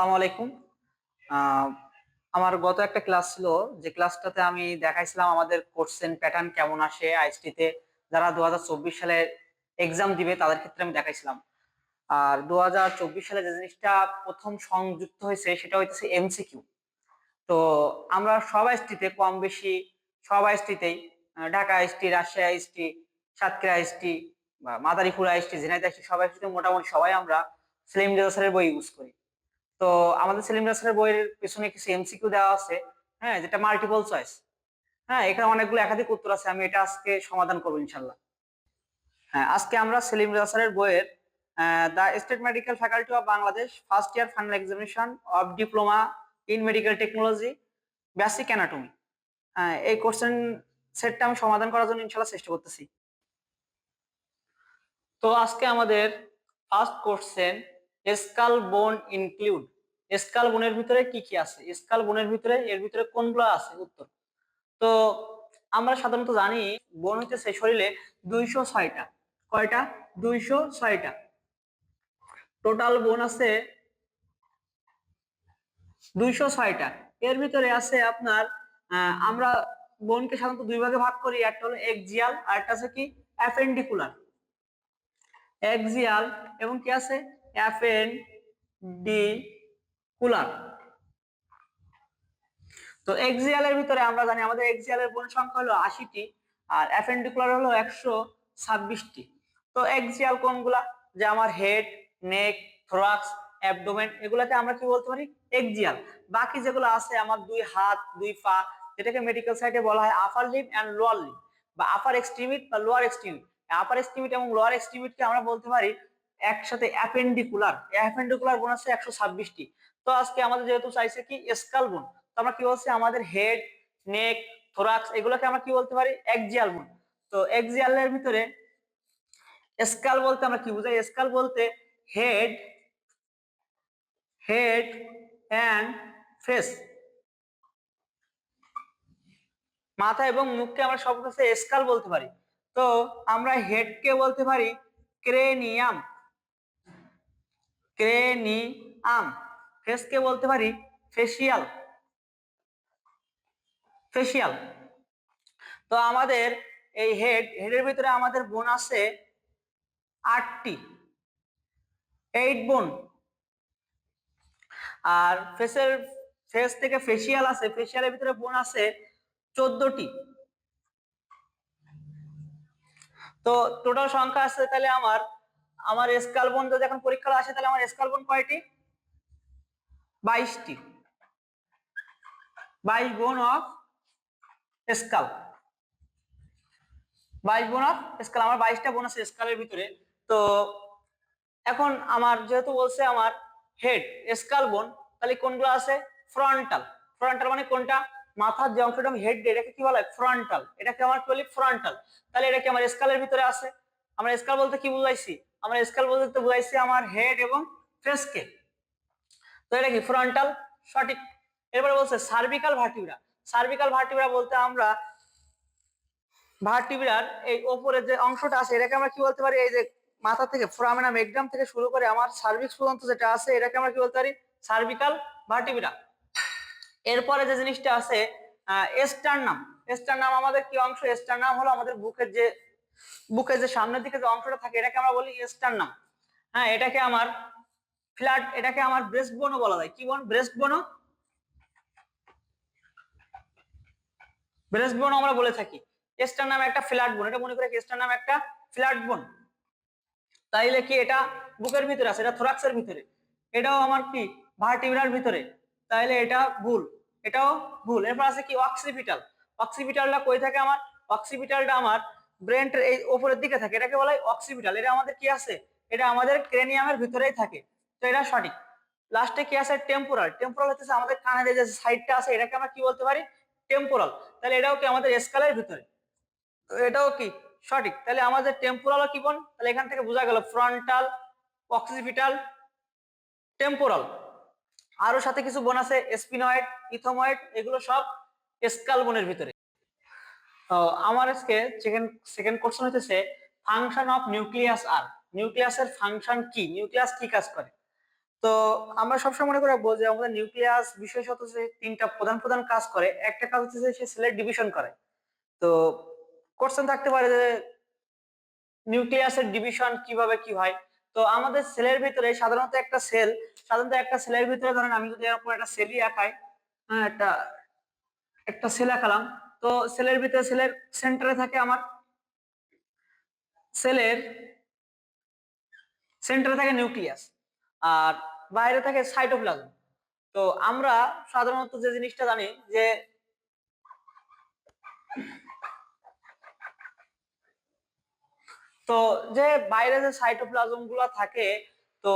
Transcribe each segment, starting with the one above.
আসসালামু আলাইকুম। আমার গত একটা ক্লাস ছিল, যে ক্লাসটাতে আমি দেখাইছিলাম আমাদের কোশ্চেন প্যাটার্ন কেমন আসে আইএসটি তে যারা দু হাজার চব্বিশ সালে এক্সাম দিবে, তাদের ক্ষেত্রে আমি দেখাইছিলাম। আর দু হাজার চব্বিশ সালে যে জিনিসটা প্রথম সংযুক্ত হয়েছে, সেটা হইতেছে এমসিকিউ তো আমরা সব আইএসটিতে কম বেশি, সব আইএসটিতেই Dhaka IST, Rajshahi IST, Satkhira IST, বা মাদারীপুর আইএসটি, ঝিনাইদহ আইএসটি, সব আইএসটিতে মোটামুটি সবাই আমরা সেলিম রেজা বই ইউজ করি। তো আমাদের সেলিম রাসেলের বইয়ের পেছনে কিছু এমসিকিউ দেওয়া আছে হ্যাঁ যেটা মাল্টিপল চয়েস হ্যাঁ এখানে অনেকগুলো একাধিক উত্তর আছে, আমি এটা আজকে সমাধান করব ইনশাল্লাহ। হ্যাঁ আজকে আমরা সেলিম রাসারের বইয়ের the state medical faculty of Bangladesh first year final examination of diploma in medical technology basic anatomy এই কোশ্চেন সেটটা আমি সমাধান করার জন্য ইনশাল্লাহ চেষ্টা করতেছি। তো আজকে আমাদের first question skull bone include. Skull বোনের ভিতরে কি কি আছে? স্কাল বোনের ভিতরে, এর ভিতরে কোনগুলো আছে? উত্তর। তো আমরা সাধারণত জানি বোন হইতেছে শরীরে দুইশো ছয়টা। কয়টা? দুইশো ছয়টা। টোটাল বোন আছে দুইশো ছয়টা। এর ভিতরে আছে আপনার আমরা বোনকে সাধারণত দুই ভাগে ভাগ করি। একটা হলো এক্সিয়াল আর একটা আছে কি? অ্যাপেন্ডিকুলার এক্সিয়াল এবং কি আছে? অ্যাপেন্ডিকুলার তো এক্সিয়াল এর ভিতরে আমরা জানি আমাদের এক্সিয়াল এর সংখ্যা হলো আশিটি, আর অ্যাপেন্ডিকুলার হলো একশো ছাব্বিশটি। তো এক্সিয়াল কোনগুলা? যে আমার হেড নেক থোরাক্স অ্যাবডোমেন এগুলাকে আমরা কি বলতে পারি? এক্সিয়াল বাকি যেগুলো আছে, আমার দুই হাত, দুই পা, যেটাকে মেডিকেল সাইডে বলা হয় upper lip and lower lip বা আপার এক্সট্রিমিট বা লোয়ার এক্সট্রিমিট আপার এক্সট্রিমিট এবং লোয়ার এক্সট্রিমিটকে আমরা বলতে পারি একসাথে অ্যাপেন্ডিকুলার অ্যাপেন্ডিকুলার বোন আছে একশো ছাব্বিশটি। তো আজকে আমাদের যেহেতু চাইছে কি স্কাল বোন তো আমরা কি বলছি, আমাদের হেড নেক থোরাক্স এগুলোকে আমরা কি বলতে পারি? একজিয়াল বোন তো একজিয়ালের ভিতরে স্কাল বলতে আমরা কি বুঝাই? স্কাল বলতে হেড হেড অ্যান্ড ফেস মাথা এবং মুখকে আমরা সব কাছে স্কাল বলতে পারি। তো আমরা হেডকে বলতে পারি ক্রেনিয়াম ক্রেনিয়াম। ফেসকে বলতে পারি ফেসিয়াল। ফেসিয়াল। তো আমাদের এই হেড, হেডের ভিতরে আমাদের বোন আছে আটটি। এইট বোন। আর ফেসের, ফেস থেকে ফেসিয়াল আছে, ফেসিয়ালের ভিতরে বোন আছে চোদ্দটি। তো টোটাল সংখ্যা আছে তাহলে আমার আমার স্কাল বোন যদি এখন পরীক্ষা আসে তাহলে আমার স্কাল বোন কয়টি? বাইশটি। বাইশ বোন অফ স্কাল বাইশ বোন অফ স্কাল আমার বাইশটা বোন আছে স্কালের ভিতরে। তো এখন আমার যেহেতু বলছে আমার হেড স্কাল বোন তাহলে কোনগুলো আছে? ফ্রন্টাল ফ্রন্টাল মানে কোনটা? মাথার যে অংশটা হেড এটাকে কি বলে ফ্রন্টাল এটাকে আমার কি বলি ফ্রন্টাল তাহলে এটা কি আমার স্কালের ভিতরে আছে? আমরা স্কাল বলতে কি বুঝাইছি? আমরা স্কেল বলতে বুঝাইছি আমার হেড এবং ফেসকে তো এটা কি? ফ্রন্টাল সঠিক। এরপরে বলছে সার্ভিকাল ভার্টিব্রা সার্ভিকাল ভার্টিব্রা বলতে আমরা ভার্টিব্রার এই ওপরের যে অংশটা আছে, এটাকে আমরা কি বলতে পারি? এই যে মাথা থেকে ফোরামেনা মেগডাম থেকে শুরু করে আমার সার্ভিক্স পর্যন্ত যেটা আছে, এটাকে আমরা কি বলতে পারি? সার্ভিকাল ভার্টিব্রা এরপরে যে জিনিসটা আছে এস্টার্নাম এস্টার্নাম আমাদের কি অংশ? এস্টার্নাম হলো আমাদের বুকের যে বুকের যে সামনের দিকে যে অংশটা থাকে, এটাকে আমরা বলি এস্টার্নাম হ্যাঁ এটাকে আমার ফ্ল্যাট এটাকে আমার ব্রেস্ট বোনও বলা যায়। কি বোন ব্রেস্ট বোনও ব্রেস্ট বোন আমরা বলে থাকি। এস্টার্নাম একটা ফ্ল্যাট বোন এটা মনে করে এস্টার্নাম একটা ফ্ল্যাট বোন তাইলে কি এটা বুকের ভিতরে আছে? এটা থোরাক্সের ভিতরে। এটাও আমার কি? ভার্টিব্রার ভিতরে। তাইলে এটা ভুল। এটাও ভুল। এরপর আছে কি? অক্সিপিটাল অক্সিপিটালটা কই থাকে আমার? অক্সিপিটালটা আমার ব্রেনটার এই উপরের দিকে থাকে। এটাকে বলা হয় অক্সিপিটাল এটা আমাদের কি আছে? এটা আমাদের ক্রেনিয়ামের ভিতরেই থাকে। তো এটা সঠিক। লাস্টে কি আছে? টেম্পোরাল টেম্পোরাল হচ্ছে আমাদের কানের যে সাইডটা আছে, এটাকে আমরা কি বলতে পারি? টেম্পোরাল তাহলে এটাও কি আমাদের স্কালের ভিতরে? তো এটাও কি? সঠিক। তাহলে আমাদের টেম্পোরাল কি কোন তাহলে এখান থেকে বোঝা গেল ফ্রন্টাল অক্সিপিটাল টেম্পোরাল আরও সাথে কিছু বোন আছে স্পিনয়েড ইথোময়েড এগুলো সব স্কাল বোনের ভিতরে। আমার আজকে সেকেন্ড সেকেন্ড কোশ্চেন হইতেছে ফাংশন অফ নিউক্লিয়াস আর নিউক্লিয়াসের ফাংশন কি? নিউক্লিয়াস কি কাজ করে? তো আমরা সবসময় মনে করে যে আমাদের নিউক্লিয়াস বিশেষত যে তিনটা প্রধান প্রধান কাজ করে, একটা কাজ হচ্ছে সে সেলের ডিভিশন করে। তো কোশ্চেন থাকতে পারে যে নিউক্লিয়াসের ডিভিশন কীভাবে কি হয়? তো আমাদের সেলের ভিতরে সাধারণত একটা সেল সাধারণত একটা সেলের ভিতরে ধরেন আমি যদি এরকম একটা সেলই আঁকাই হ্যাঁ একটা একটা সেল আঁকালাম তো সেলের ভিতরে সেলের সেন্টারে থাকে আমার। সেলের সেন্টারে থাকে নিউক্লিয়াস আর বাইরে থাকে সাইটোপ্লাজম তো আমরা সাধারণত যে জিনিসটা জানি যে তো যে বাইরে যে সাইটোপ্লাজমগুলা থাকে, তো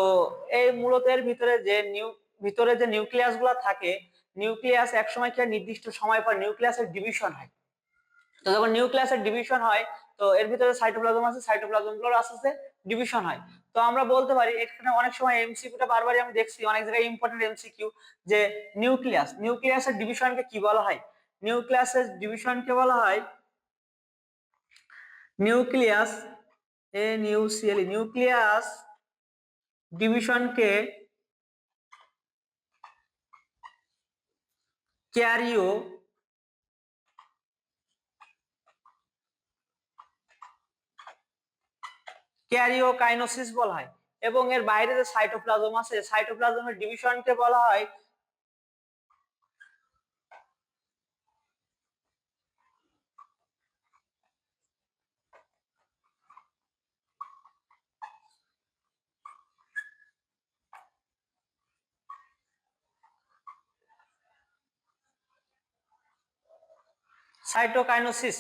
এই মূলত এর ভিতরে যে নিউ ভিতরে যে নিউক্লিয়াসগুলা থাকে নিউক্লিয়াস এক সময় কি নির্দিষ্ট সময় পর নিউক্লিয়াসের ডিভিশন হয়। তো যখন নিউক্লিয়াসের ডিভিশন হয়, তো এর ভিতরে সাইটোপ্লাজম আছে সাইটোপ্লাজমগুলোর আস্তে আস্তে ডিভিশন হয়। তো আমরা বলতে পারি, এখানে অনেক সময় এমসিকিউটা বারবারই আমি দেখছি, অনেক জায়গায় ইম্পর্টেন্ট এমসিকিউ যে নিউক্লিয়াস নিউক্লিয়াসের ডিভিশনকে কি বলা হয়? নিউক্লিয়াসের ডিভিশনকে বলা হয় নিউক্লিয়াস এন ইউসিএল নিউক্লিয়াস ডিভিশনকে ক্যারিও ক্যারিও কাইনোসিস বলা হয়। এবং এর বাইরে যে সাইটোপ্লাজম আছে সাইটোপ্লাজমের ডিভিশনকে বলা হয় সাইটোকাইনোসিস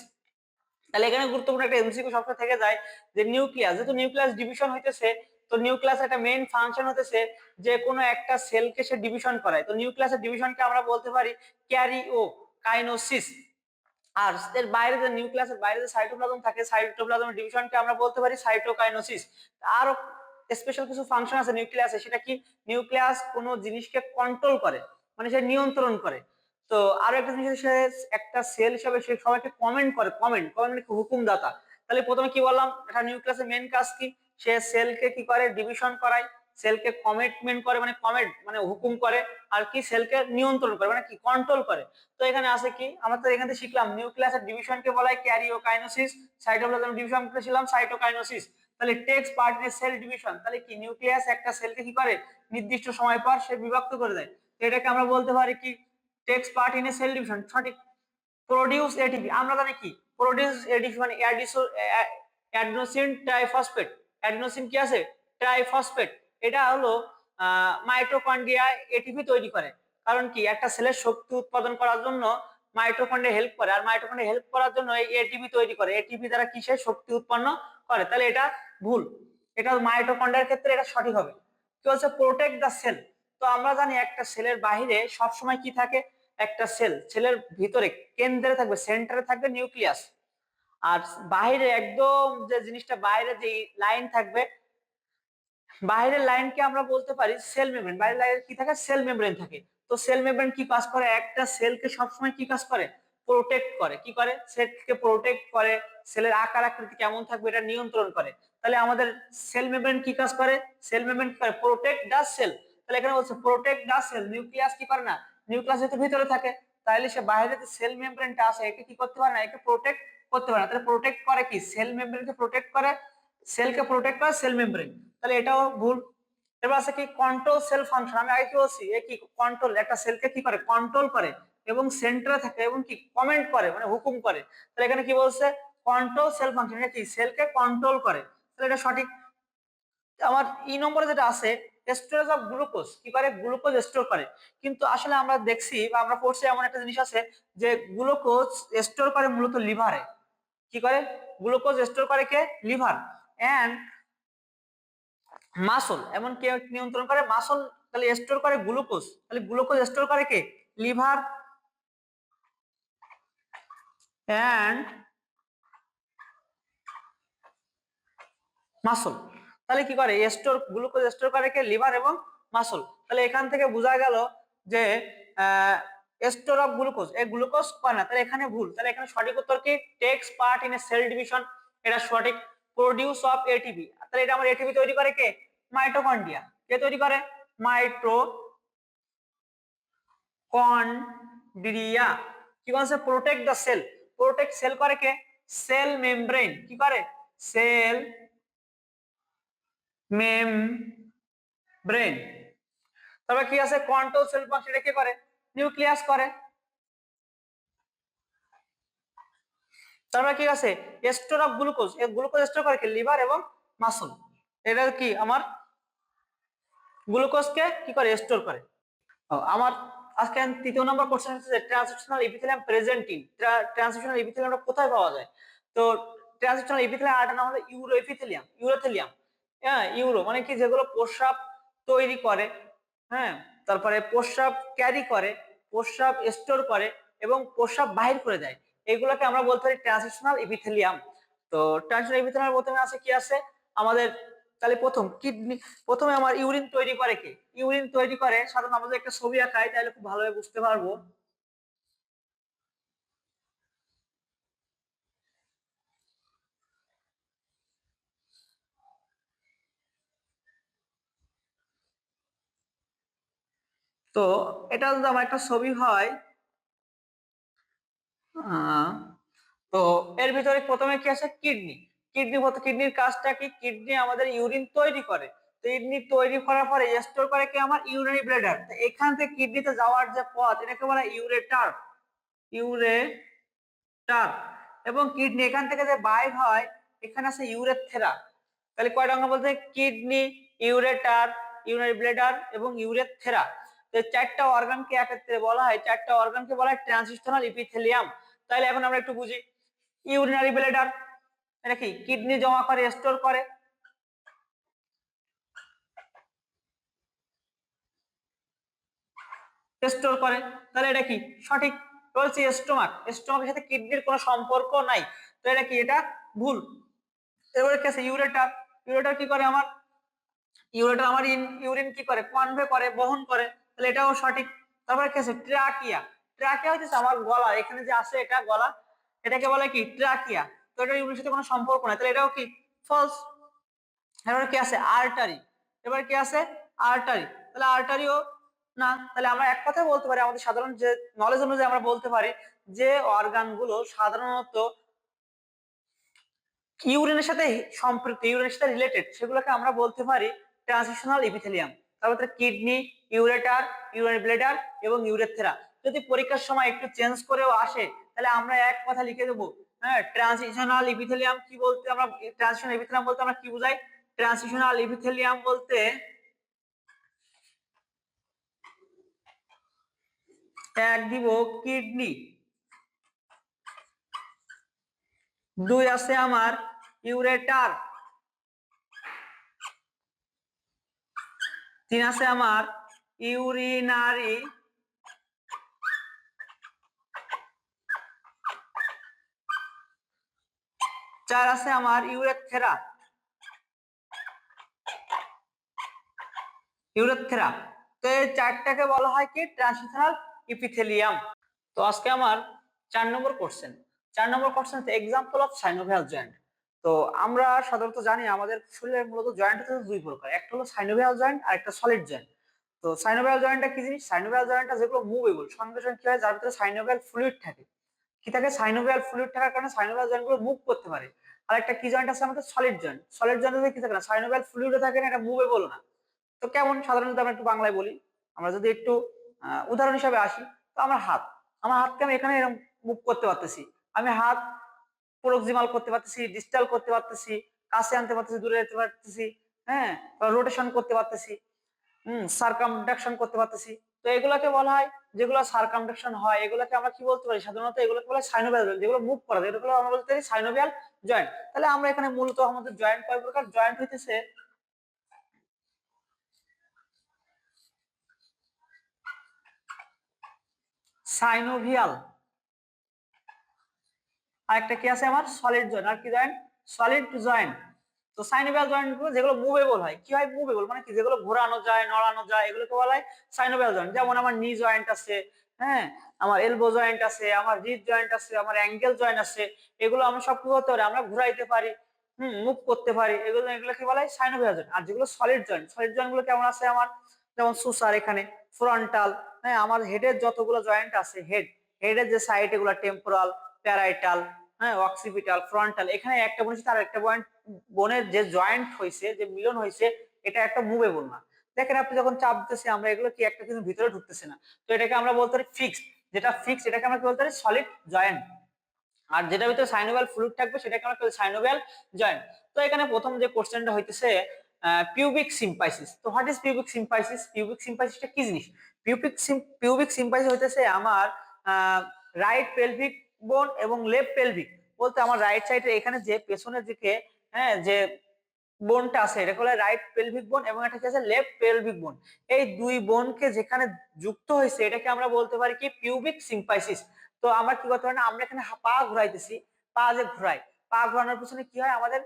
তাহলে এখানে গুরুত্বপূর্ণ একটা এমসিকিউ সবসময় থেকে যায় যে নিউক্লিয়াস যেহেতু নিউক্লিয়াস ডিভিশন হইতেছে, তো নিউক্লিয়াস একটা মেইন ফাংশন হতেছে যে কোনো একটা সেলকে সে ডিভিশন করায়। তো নিউক্লিয়াসের ডিভিশনকে আমরা বলতে পারি ক্যারিও কাইনোসিস আর এর বাইরে যে নিউক্লিয়াসের বাইরে যে সাইটোপ্লাজম থাকে সাইটোপ্লাজমের ডিভিশনকে আমরা বলতে পারি সাইটোকাইনোসিস আরও স্পেশাল কিছু ফাংশন আছে নিউক্লিয়াসে সেটা কি? নিউক্লিয়াস কোনো জিনিসকে কন্ট্রোল করে মানে সে নিয়ন্ত্রণ করে। তো আরও একটা জিনিস একটা সেল হিসাবে সে সবাইকে কমেন্ট করে কমেন্ট কমেন্ট হুকুমদাতা। তাহলে প্রথমে কি বললাম? এটা নিউক্লিয়াসের মেন কাজ কি? সে সেলকে কি করে? ডিভিশন করায়। সেলকে কমিটমেন্ট করে মানে কমেন্ট মানে হুকুম করে। আর কি? সেলকে নিয়ন্ত্রণ করে মানে কি? কন্ট্রোল করে। তো এখানে আছে কি? আমরা তো এখান থেকে শিখলাম নিউক্লিয়াসের ডিভিশনকে বলা হয় ক্যারিওকাইনোসিস সাইটোপ্লাজম ডিভিশন শিখলাম সাইটোকাইনোসিস তাহলে takes part in cell division তাহলে কি? নিউক্লিয়াস একটা সেলকে কি করে? নির্দিষ্ট সময় পর সে বিভক্ত করে দেয়। তো এটাকে আমরা বলতে পারি কি? Takes part in a cell division সঠিক। প্রোডিউস এটিপি আমরা জানি কি? প্রোডিউস এটিপি মানে অ্যাডিনোসিন ট্রাইফসফেট অ্যাডিনোসিন কি আছে? ট্রাইফসফেট এটা হলো মাইটোকন্ড্রিয়া এটিপি তৈরি করে। কারণ কি? একটা সেলের শক্তি উৎপাদন করার জন্য মাইটোকন্ড্রিয়া হেল্প করে। আর মাইটোকন্ড্রিয়া হেল্প করার জন্য এই এটিপি তৈরি করে। এটিপি দ্বারা কিসের শক্তি উৎপন্ন করে? তাহলে এটা ভুল। এটা মাইটোকন্ড্রিয়ার ক্ষেত্রে এটা সঠিক হবে। কি হচ্ছে প্রোটেক্ট দ্য সেল তো আমরা জানি একটা সেলের বাহিরে সবসময় কি থাকে? একটা সেল সেলের ভিতরে, কেন্দ্রে থাকবে সেন্টারে থাকবে নিউক্লিয়াস আর বাইরে একদম যে জিনিসটা বাইরে যে লাইন থাকবে বাইরের লাইনকে আমরা বলতে পারি সেল মেমব্রেন বাইরের লাইন কি থাকে? সেল মেমব্রেন থাকে। তো সেল মেমব্রেন কি কাজ করে? একটা সেলকে সবসময় কি কাজ করে? প্রোটেক্ট করে। কি করে? সেলকে প্রোটেক্ট করে। সেলের আকার আকৃতি কেমন থাকবে? এটা নিয়ন্ত্রণ করে। তাহলে আমাদের সেল মেমব্রেন কি কাজ করে? সেল মেমব্রেন কি করে? প্রোটেক্ট ডাস সেল তাহলে এখানে বলছে প্রোটেক্ট ডাস সেল নিউক্লিয়াস কি করে না? নিউক্লিয়াস যেহেতু ভিতরে থাকে। তাহলে সে বাইরে যে সেল মেমব্রেনটা আছে, একে কি করতে পারে না? একে প্রোটেক্ট করতে পারে না। তাহলে প্রোটেক্ট করে কি? সেল মেমব্রেনকে প্রোটেক্ট করে সেলকে প্রোটেক্ট করে সেল মেমব্রেন তাহলে এটাও ভুল। এবার আছে কি? কন্ট্রোল সেল ফাংশন আমি আগে কি বলছি? এ কি? কন্ট্রোল একটা সেলকে কি করে? কন্ট্রোল করে এবং সেন্টারে থাকে এবং কি? কমেন্ট করে মানে হুকুম করে। তাহলে এখানে কি বলছে? কন্ট্রোল সেল ফাংশন এটা কি? সেলকে কন্ট্রোল করে। তাহলে এটা সঠিক। আমার ই নম্বরে যেটা আছে স্টোরেজ অফ গ্লুকোজ কি করে গ্লুকোজ স্টোর করে? কিন্তু আসলে আমরা দেখছি বা আমরা পড়ছি এমন একটা জিনিস আছে যে গ্লুকোজ স্টোর করে মূলত লিভারে। কি করে? গ্লুকোজ স্টোর করে কে? লিভার। এন্ড মাসল এমন কে নিয়ন্ত্রণ করে? মাসল তাহলে স্টোর করে গ্লুকোজ তাহলে গ্লুকোজ স্টোর করে কে? লিভার। এন্ড মাসল তাহলে কি করে? স্টোর গ্লুকোজ স্টোর করে কে? লিভার এবং মাসল তাহলে এখান থেকে বোঝা গেল যে স্টোর অফ গ্লুকোজ এই গ্লুকোজ করে না, তাহলে এখানে ভুল। তাহলে এখানে সঠিক উত্তর কি? Takes part in a cell division এটা সঠিক। প্রোডিউস অফ এটিপি তাহলে এটা আমার এটিপি তৈরি করে কে? মাইটোকন্ড্রিয়া কে তৈরি করে? মাইট্রো কন্ড্রিয়া কি বলছে protect the cell protect cell করে কে? সেল মেমব্রেন কি করে? সেল মেমব্রেন তবে কি আছে? কন্ট্রোল সেল ফাংশন কে করে নিউক্লিয়াস করে। তারপরে কি আছে? স্টোর অফ গ্লুকোজ এই গ্লুকোজ স্টোর করে কি? লিভার এবং মাসল এটা কি? আমার গ্লুকোজকে কি করে? স্টোর করে। আমার আজকে তৃতীয় নম্বর কোশ্চেন হচ্ছে যে ট্রানজিশনাল ইপিথেলিয়াম প্রেজেন্টিং ট্রানজিশনাল ইপিথেলিয়ামটা কোথায় পাওয়া যায়? তো ট্রানজিশনাল ইপিথেলিয়াম আরেকটা নাম হলো ইউরো ইপিথেলিয়াম ইউরোথেলিয়াম হ্যাঁ ইউরো মানে কি যেগুলো প্রস্রাব তৈরি করে হ্যাঁ তারপরে প্রস্রাব ক্যারি করে, প্রস্রাব স্টোর করে এবং প্রস্রাব বাহির করে দেয়। এগুলোকে আমরা বলতে পারি ট্রানজিশনাল ইপিথেলিয়াম তো ট্রানজিশনাল ইপিথেলিয়াম প্রথমে আছে কি আছে? আমাদের তাহলে প্রথম কিডনি প্রথমে আমার ইউরিন তৈরি করে কে? ইউরিন তৈরি করে সাধারণত আমাদের একটা ছবি আঁকায়, তাহলে খুব ভালোভাবে বুঝতে পারব। তো এটা যদি আমার একটা ছবি হয় তো এর ভিতরে প্রথমে কি আছে? কিডনি। কিডনি কিডনির কাজটা কি? কিডনি আমাদের ইউরিন তৈরি করে। কিডনি তৈরি করার পরে স্টোর করে কি আমার ইউরিনারি ব্লাডার? তো এখান থেকে কিডনিতে যাওয়ার যে পথ, এটাকে বলা ইউরেটার। ইউরেটার। এবং কিডনি এখান থেকে যে বাইর হয়, এখানে আছে ইউরেথেরা। তাহলে কয়টা অঙ্গ বলতে? কিডনি, ইউরেটার, ইউরিনারি ব্লাডার এবং ইউরেথেরা। চারটা অর্গানকে একত্রে বলা হয়, চারটা অর্গানকে বলা হয় ট্রানজিশনাল ইপিথেলিয়াম তাহলে এখন আমরা একটু বুঝি। ইউরিনারি ব্লাডার এটা কি? কিডনি জমা করে স্টোর করে। স্টোর করে। তাহলে এটা কি? সঠিক। বলছি স্টোমাক স্টোমাকের সাথে কিডনির কোনো সম্পর্ক নাই। তো এটা কি? এটা ভুল। এবারে কি আছে? ইউরেটার ইউরেটার কি করে আমার? ইউরেটার আমার ইউরিন কি করে? কনভে করে, বহন করে। তাহলে এটাও সঠিক। তারপরে কি আছে? ট্রাকিয়া। ট্রাকিয়া হচ্ছে আমার গলা, এখানে যে আছে এটা গলা, এটাকে বলে কি? ট্রাকিয়া। তো এটা ইউরিনের সাথে কোনো সম্পর্ক নাই। তাহলে এটাও কি? ফলস এবার কি আছে? আর্টারি এবার কি আছে? আর্টারি তাহলে আর্টারিও না। তাহলে আমরা এক কথায় বলতে পারি, আমাদের সাধারণ যে নলেজ অনুযায়ী আমরা বলতে পারি যে অর্গানগুলো সাধারণত ইউরিনের সাথে সম্পৃক্ত ইউরিনের সাথে রিলেটেড সেগুলোকে আমরা বলতে পারি ট্রানজিশনাল ইপিথেলিয়াম তারপরে কিডনি, ইউরেটার ব্লেডার এবং ইউরেথেরা। যদি পরীক্ষার সময় একটু চেঞ্জ করেও আসে, তাহলে আমরা এক কথা লিখে দেবো। হ্যাঁ ট্রানজিশনাল ইপিথেলিয়াম কি বলতে আমরা ট্রানজিশনাল ইপিথেলিয়াম বলতে আমরা কি বুঝাই? ট্রানজিশনাল ইপিথেলিয়াম বলতে এক দিব কিডনি। দুই আছে আমার ইউরেটার। তিন আছে আমার। ইউরিনারি। চার আছে আমার ইউরেথেরা। ইউরেথেরা। তো এই চারটাকে বলা হয় কি? Transitional epithelium. তো আজকে আমার চার নম্বর কোশ্চেন চার নম্বর question example of synovial joint তো আমরা সাধারণত জানি আমাদের শরীরের মূলত জয়েন্ট হচ্ছে দুই প্রকার। একটা হলো সাইনোভিয়াল জয়েন্ট আর একটা সলিড জয়েন্ট তো সাইনোভিয়াল জয়েন্টটা কি জিনিস? সাইনোভিয়াল জয়েন্টটা যেগুলো মুভেবল সঙ্গে সঙ্গে কি হয়? যার ভিতরে সাইনোভিয়াল ফ্লুইড থাকে। কি থাকে? সাইনোভিয়াল ফ্লুইড থাকার কারণে সাইনোভিয়াল জয়েন্টগুলো মুভ করতে পারে। আর একটা কি জয়েন্ট আছে আমাদের? সলিড জয়েন্ট সলিড জয়েন্টে কি থাকে না? সাইনোভিয়াল ফ্লুইডও থাকে না, এটা মুভেবল না। তো কেমন? সাধারণত আমরা একটু বাংলায় বলি। আমরা যদি একটু উদাহরণ হিসাবে আসি, তো আমার হাত। আমার হাতকে আমি এখানে এরকম মুভ করতে পারতেছি। আমি হাত প্রক্সিমাল করতে পারতেছি ডিজিটাল করতে পারতেছি, কাছে আনতে পারতেছি, দূরে যেতে পারতেছি হ্যাঁ রোটেশন করতে পারতেছি, হম সার্কামডাকশন করতে পারতেছি। তো এগুলাকে বলা হয়, যেগুলো সার্কামডাকশন হয়, এগুলোকে আমরা কি বলতে পারি? সাধারণত এগুলোকে বলা হয় সাইনোভিয়াল যেগুলো মুভ করা যায়, এগুলো আমরা বলতে পারি সাইনোভিয়াল জয়েন্ট তাহলে আমরা এখানে মূলত আমাদের জয়েন্ট কয় প্রকার? জয়েন্ট হইতেছে সাইনোভিয়াল আর একটা কি আছে আমার? সলিড জয়েন্ট আর কি জয়েন্ট সলিড জয়েন্ট তো সাইনোভিয়াল জয়েন্টগুলো যেগুলো মুভেবল হয়, কি হয়? মুভেবল মানে কি? যেগুলো ঘোরানো যায়, নড়ানো যায়, এগুলোকে বলা হয় সাইনোভিয়াল জয়েন্ট যেমন আমার নি জয়েন্ট আছে হ্যাঁ? আমার এলবো জয়েন্ট আছে, আমার রিড জয়েন্ট আছে, আমার অ্যাঙ্গেল জয়েন্ট আছে, এগুলো আমরা সব কি করতে পারি? আমরা ঘুরাইতে পারি, হুম? মুভ করতে পারি, এগুলো এগুলো কি বলা হয় সাইনোভিয়াল জয়েন্ট আর যেগুলো সলিড জয়েন্ট সলিড জয়েন্টগুলো কেমন আছে আমার? যেমন সুসার এখানে ফ্রন্টাল হ্যাঁ? আমার হেডের যতগুলো জয়েন্ট আছে হেড হেডের যে সাইড এগুলো টেম্পোরাল প্যারাইটাল হ্যাঁ অক্সিপিটাল ফ্রন্টাল এখানে একটা বোন তার একটা পয়েন্ট বোনের যে জয়েন্ট হয়েছে, যে মিলন হয়েছে, এটা একটা মুভেবল না। দেখেন আপনি যখন চাপ দিতেছি, আমরা এগুলো কি একটা কিন্তু ভিতরে ঢুকতেছে না। তো এটাকে আমরা বলতে পারি ফিক্সড যেটা ফিক্সড এটাকে আমরা কি বলতে পারি? সলিড জয়েন্ট আর যেটা ভিতরে সাইনোভিয়াল ফ্লুইড থাকবে, সেটাকে আমরা সাইনোভিয়াল জয়েন্ট তো এখানে প্রথম যে কোশ্চেনটা হইতেছে পিউবিক সিম্পাইসিস তো what is pubic symphysis pubic সিম্পাইসিসটা কি জিনিস? পিউবিক পিউবিক সিম্পাইসিস হইতেছে আমার রাইট পেলভিক বোন এবং লেফট পেলভিক বলতে আমার রাইট সাইডে এখানে যে পেছনের দিকে হ্যাঁ যে বোনটা আছে এটা হলো রাইট পেলভিক বোন এবং এটা কি আছে লেফট পেলভিক বোন এই দুই বোনকে যেখানে যুক্ত হয়েছে, এটাকে আমরা বলতে পারি কি পিউবিক সিম্পাইসিস তো আমরা কি করতে পারি না, আমরা এখানে পা ঘুরাইতেছি, পা যে ঘুরাই পা ঘোরানোর পিছনে কি হয়, আমাদের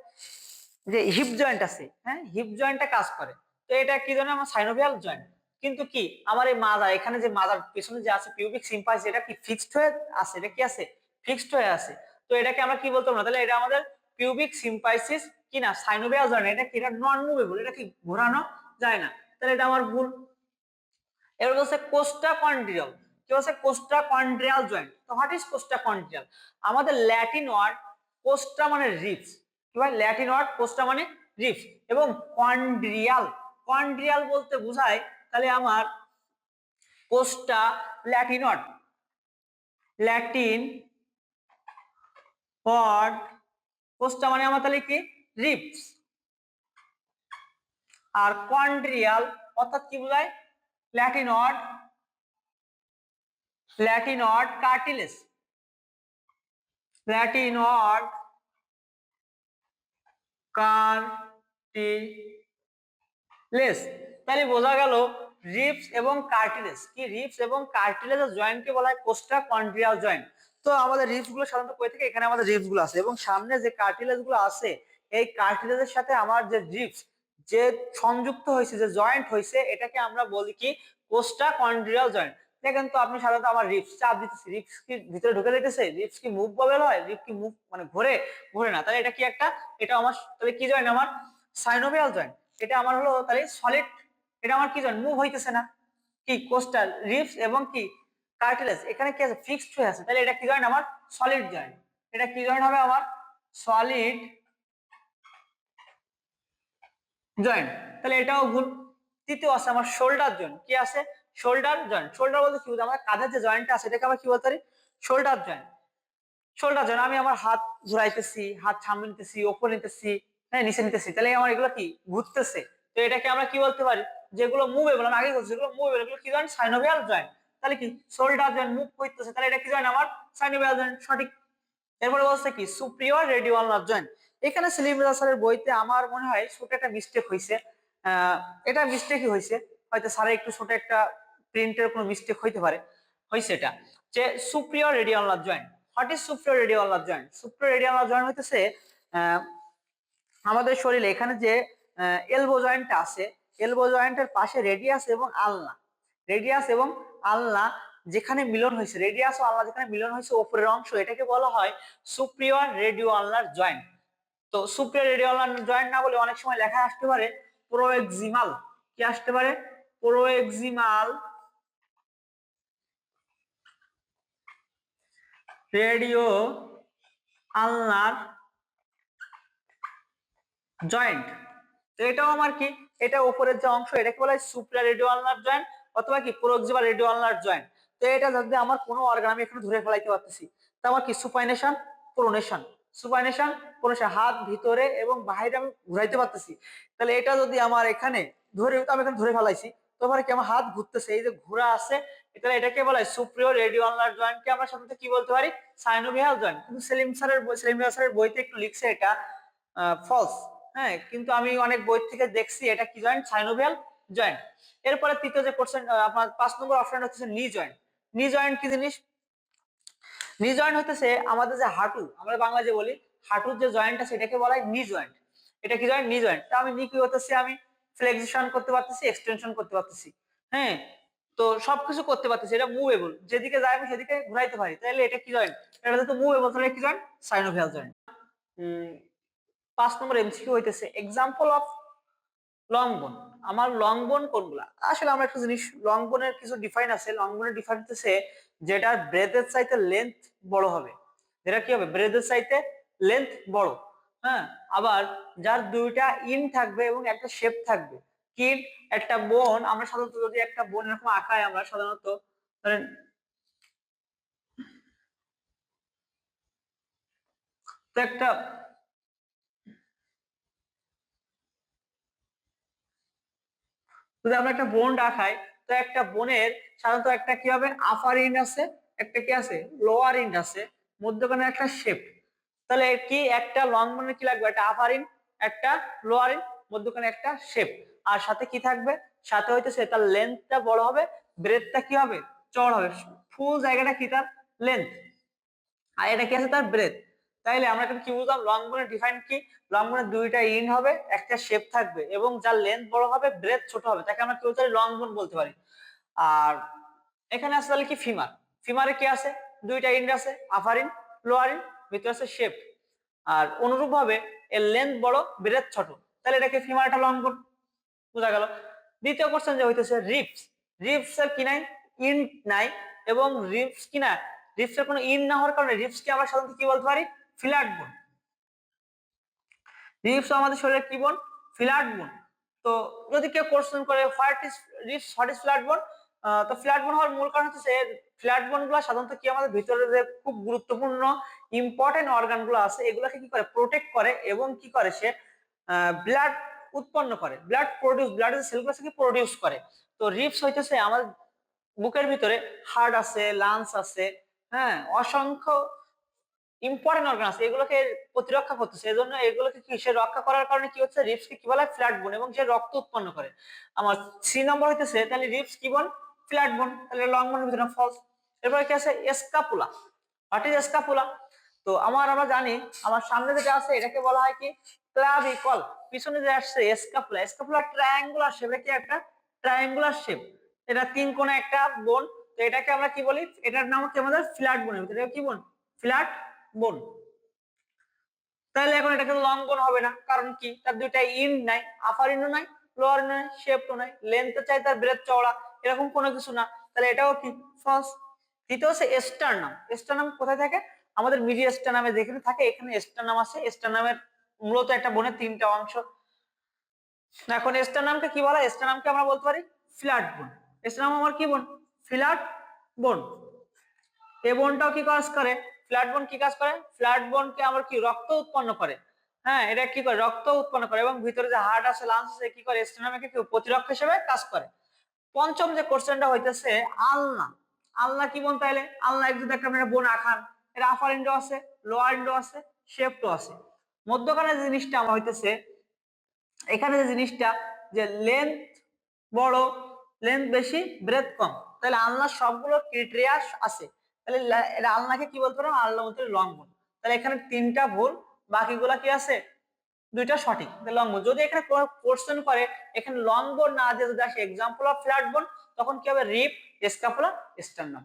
যে হিপ জয়েন্ট আছে হ্যাঁ হিপ জয়েন্টটা কাজ করে। তো এটা কি জানো আমার সাইনোভিয়াল জয়েন্ট কিন্তু কি, আমার এই মাজা এখানে যে মাজার পেছনে যে আছে পিউবিক সিম্পাইস এটা কি ফিক্সড হয়ে আছে, এটা কি আছে? ফিক্সড হয়ে আছে। তো এটাকে আমরা কি বলতাম না? তাহলে এটা আমাদের পিউবিক সিম্পাইসিস কি না? সাইনোভিয়াল জয়েন্ট এটা কি? এটা নন মুভেবল এটা কি ঘোরানো যায় না। তাহলে এটা আমার ভুল। এবার বলছে কোস্টা কন্ড্রিয়াল কি বলছে? কোস্টা কন্ড্রিয়াল জয়েন্ট তো হোয়াট ইজ কোস্টা কন্ড্রিয়াল আমাদের ল্যাটিন ওয়ার্ড কোস্টা মানে রিপস কি ভাই? ল্যাটিন ওয়ার্ড কোস্টা মানে রিপস এবং কন্ড্রিয়াল কন্ড্রিয়াল বলতে বোঝায় তাহলে আমার costa Latin word Latin word costa মানে আমার তাহলে কি? রিপস আর কন্ড্রিয়াল অর্থাৎ কি বোঝায়? Latin word cartilage Latin word cartilage তাহলে বোঝা গেল রিপস এবং কার্টিলেস কি রিপস এবং কার্টিলেজের জয়েন্টকে বলা হয় কোস্টা কন্ড্রিয়াল জয়েন্ট তো আমাদের রিপসগুলো সাধারণত কই থেকে? এখানে আমাদের রিপসগুলো আছে। এবং সামনে যে কার্টিলেজগুলো আছে, এই কার্টিলেজের সাথে আমার যে রিপস যে সংযুক্ত হয়েছে, যে জয়েন্ট হয়েছে, এটাকে আমরা বলি কি? কোস্টা কন্ড্রিয়াল জয়েন্ট দেখেন তো আপনি সাধারণত আমার রিপস চাপ দিতেছি। রিপস কি ভিতরে ঢুকে যেতেছে রিপস কি মুভ বাবেল হয়? রিপ কি মুভ মানে ঘোরে? ঘোরে না। তাহলে এটা কি একটা? এটা আমার, তাহলে কি জয়েন্ট আমার সাইনোভিয়াল জয়েন্ট এটা আমার হলো তাহলে সলিড এটা আমার কি জয়েন্ট মুভ হইতেছে না। কি? কোস্টাল রিপস এবং কি? কার্টিলেজ এখানে কি আছে? ফিক্সড হয়ে আছে। তাহলে এটা কি জয়েন্ট আমার সলিড জয়েন্ট এটা কি জয়েন্ট হবে আমার? সলিড জয়েন্ট তাহলে এটাও ভুল। তৃতীয় আছে আমার শোল্ডার জয়েন্ট কি আছে? শোল্ডার জয়েন্ট শোল্ডার বলতে কি বলতে আমার কাঁধের যে জয়েন্টটা আছে, এটাকে আমরা কি বলতে পারি? শোল্ডার জয়েন্ট শোল্ডার জয়েন্ট আমি আমার হাত ঘুরাইতেছি, হাত সামনে নিতেছি নিতেছি হ্যাঁ নিচে নিতেছি। তাহলে আমার এগুলো কি? ঘুরতেছে। তো এটাকে আমরা কি বলতে পারি? যেগুলো মুভেবল আমি আগে বলছি, যেগুলো মুভেবল এগুলো কি জয়েন্ট সাইনোভিয়াল জয়েন্ট তাহলে কি? শোল্ডার জয়েন্ট মুভ করতেছে তাহলে এটা কি জয়েন্ট আমার? সাইনোভিয়াল জয়েন্ট সঠিক। এরপরে বলছে কি সুপ্রিয়র রেডিওয়ালার জয়েন্ট এখানে সেলিম স্যারের বইতে আমার মনে হয় ছোট একটা মিস্টেক হয়েছে এটা মিস্টেকই হয়েছে হয়তো স্যারের একটু ছোট একটা প্রিন্টের কোনো মিস্টেক হইতে পারে। হয়েছে এটা। যে superior radioulnar joint what is superior radioulnar joint superior radioulnar joint হইতেছে আমাদের শরীরে এখানে যে এলবো জয়েন্টটা আছে এলবো জয়েন্টের পাশে রেডিয়াস এবং আলনা। রেডিয়াস এবং আলনা যেখানে মিলন হয়েছে রেডিয়াস ও আলনা যেখানে মিলন হয়েছে, ওপরের অংশ, এটাকে বলা হয় সুপ্রিয়র রেডিও আলনার জয়েন্ট তো সুপ্রিয়র রেডিও আলনার জয়েন্ট না বলে অনেক সময় লেখা আসতে পারে প্রোএক্সিমাল কি আসতে পারে? প্রোএক্সিমাল রেডিও আলনার জয়েন্ট তো এটাও আমার কি? এটা উপরের যে অংশ, এটাকে বলা হয় সুপ্রা রেডিও আলনার জয়েন্ট অথবা কি প্রোক্সিমাল রেডিও আলনার জয়েন্ট তো এটা যদি আমার কোনো অর্গান আমি এখানে ধরে ফেলাইতে পারতেছি, তো আমার কি সুপাইনেশন প্রোনেশন সুপাইনেশন প্রোনেশন হাত ভিতরে এবং বাইরে আমি ঘুরাইতে পারতেছি। তাহলে এটা যদি আমার এখানে ধরে আমি এখানে ধরে ফেলাইছি, তো আমার কি আমার হাত ঘুরতেছে? এই যে ঘোরা আছে তাহলে এটাকে বলা হয় সুপ্রিয় রেডিও আলনার জয়েন্টকে আমরা সাধারণত কি বলতে পারি? সাইনোভিয়াল জয়েন্ট কিন্তু সেলিম স্যারের সেলিম স্যারের বইতে একটু লিখছে এটা ফলস হ্যাঁ কিন্তু আমি অনেক বই থেকে দেখছি এটা কি জয়েন্ট সাইনোভিয়াল জয়েন্ট এরপরে তৃতীয় যে কোশ্চেন আপনার পাঁচ নম্বর অপশন হচ্ছে নি জয়েন্ট নি জয়েন্ট কি জিনিস? নি জয়েন্ট হতেছে আমাদের যে হাঁটু, আমরা বাংলা যে বলি, হাঁটুর যে জয়েন্ট আছে এটাকে বলা হয় নি জয়েন্ট এটা কি জয়েন্ট নি জয়েন্ট তা আমি নি কি হতেছি আমি ফ্লেক্সিশন করতে পারতেছি এক্সটেনশন করতে পারতেছি। হ্যাঁ? তো সবকিছু করতে পারতেছি, এটা মুভেবল যেদিকে যায় আমি সেদিকে ঘুরাইতে পারি। তাহলে এটা কি জয়েন্ট এটা তো মুভেবল তাহলে কি জয়েন্ট সাইনোভিয়াল জয়েন্ট পাঁচ নম্বর এমসিকিউ হইতেছে। এক্সাম্পল অফ লং বোন আমার লং বোন কোনগুলা? আসলে আমরা একটা জিনিস লং বোনের কিছু ডিফাইন আছে। লং বোনের ডিফাইন হচ্ছে যেটা ব্রেথের চাইতে লেন্থ বড় হবে। যেটা কি হবে? ব্রেথের চাইতে লেন্থ বড়। হ্যাঁ? আবার যার দুইটা ইন থাকবে এবং একটা শেপ থাকবে। কি একটা বোন আমরা সাধারণত যদি একটা বোন এরকম আঁকাই আমরা সাধারণত, ধরেন একটা যদি আমরা একটা বোন রাখাই তো একটা বোনের সাধারণত একটা কি হবে? আপার ইন্ড আছে, একটা কি আছে? লোয়ার ইন্ড আছে, মধ্যখানে একটা শেপ তাহলে কি একটা লং বোনের কি লাগবে? একটা আপার ইন্ড একটা লোয়ার ইন্ড মধ্যখানে একটা শেপ আর সাথে কি থাকবে? সাথে হইতেছে তার লেন্থটা বড় হবে ব্রেথটা কি হবে? চড় হবে। ফুল জায়গাটা কি তার? লেন্থ আর এটা কি আছে? তার ব্রেথ তাইলে আমরা এখন কি বুঝলাম? লং বোনের ডিফাইন কি? লং বোনের দুইটা ইন হবে, একটা শেপ থাকবে এবং যার লেন্থ বড় হবে ব্রেথ ছোট হবে। তাকে আমরা কি বলতে লং বোন বলতে পারি। আর এখানে আছে তাহলে কি? ফিমার ফিমারে কি আছে? দুইটা ইন্ড আছে আপার ইন লোয়ার ইন ভিতরে আছে শেপ আর অনুরূপ ভাবে এর লেন্থ বড় ব্রেথ ছোট। তাহলে এটাকে ফিমারটা লং বোন বোঝা গেল। দ্বিতীয় কোশ্চেন যে হইতেছে রিপস রিপস এর কি নাই? ইন নাই এবং রিপস কি না? রিপস এর কোনো ইন না হওয়ার কারণে রিপস কি আমরা সাধারণত কি বলতে পারি? ফ্ল্যাট বোন রিপস আমাদের শরীরে কি বোন ফ্ল্যাট বোন তো যদি কেউ কোশ্চেন করে what is ribs what is flat bone তো ফ্ল্যাট বোন হওয়ার মূল কারণ হচ্ছে ফ্ল্যাট বোনগুলো সাধারণত কি আমাদের ভিতরে যে খুব গুরুত্বপূর্ণ ইম্পর্টেন্ট অর্গানগুলো আছে, এগুলোকে কি করে? প্রোটেক্ট করে এবং কি করে সে ব্লাড উৎপন্ন করে। ব্লাড প্রডিউস ব্লাডের সেলগুলো কি প্রডিউস করে? তো রিপস হইতেছে আমাদের বুকের ভিতরে হার্ট আছে লাংস আছে হ্যাঁ অসংখ্য ইম্পর্টেন্ট অর্গান আছে এগুলোকে প্রতিরক্ষা করতেছে এই জন্য এগুলোকে কি সে রক্ষা করার কারণে কি হচ্ছে? রিপসকে কি বলা? ফ্ল্যাট বোন এবং সে রক্ত উৎপন্ন করে। আমার সি নম্বর হইতেছে, তাহলে রিপস কি বোন ফ্ল্যাট বোন তাহলে লং বোনের ভিতরে ফলস এরপরে কি আছে? এসকাপুলা হোয়াট ইজ এসকাপুলা তো আমার, আমরা জানি, আমার সামনে যেটা আছে, এটাকে বলা হয় কি? ক্লাভিকল পিছনে যে আসছে এসকাপুলা এসকাপুলা ট্রায়াঙ্গুলার শেপ এটা কি একটা? ট্রায়াঙ্গুলার শেপ এটা তিন কোণে একটা বোন তো এটাকে আমরা কি বলি? এটার নাম হচ্ছে আমাদের ফ্ল্যাট বোন এটা কি বোন ফ্ল্যাট বোন তাহলে এখন এটাকে লং বোন হবে না। কারণ কি? তার দুইটা ইন নাই আপার ইনও নাই লোয়ার নাই শেপ নাই লেন্থ চাই, তার ব্রেথ চওড়া, এরকম কোনো কিছু না। তাহলে এটাও কি? ফলস দ্বিতীয় হচ্ছে এস্টারনাম এস্টারনাম কোথায় থাকে? আমাদের মিডি এস্টারনামে যেখানে থাকে, এখানে এস্টারনাম আছে। এস্টারনামের মূলত একটা বোনের তিনটা অংশ। এখন এস্টারনামকে কি বলা এস্টারনামকে আমরা বলতে পারি ফ্ল্যাট বোন এস্টারনাম আমার কি বোন ফ্ল্যাট বোন এ বোনটাও কি কাজ করে? ফ্ল্যাট বোন কি কাজ করে? ফ্ল্যাট বোনকে আমার কি? রক্ত উৎপন্ন করে। হ্যাঁ এটা কি করে? রক্ত উৎপন্ন করে এবং ভিতরে যে হার্ট আছে লাংস আছে, কি করে? স্টেনামে কি? প্রতিরক্ষা হিসেবে কাজ করে। পঞ্চম যে কোশ্চেনটা হইতেছে, আলনা। আলনা কি বোন তাইলে? আলনা যদি একটা আপনারা বোন আখান, এর আপার ইন্ডো আছে লোয়ার ইন্ডো আছে শেপটো আছে। মধ্যখানে যে জিনিসটা আমার হইতেছে, এখানে যে জিনিসটা, যে লেন্থ বড় লেন্থ বেশি ব্রেথ কম। তাহলে আলনার সবগুলো ক্রিটেরিয়া আছে। তাহলে আলনাকে কি বলতে পারো? আল্লাহ বলতে লং বোন তাহলে এখানে তিনটা ভুল, বাকিগুলা কি আছে? দুইটা সঠিক লং বোন যদি এখানে কোশ্চেন করে, এখানে লং বোন না দিয়ে যদি আসে এক্সাম্পল অফ ফ্ল্যাট বোন তখন কি হবে? রিপ এসকাপুলা স্টার্নাম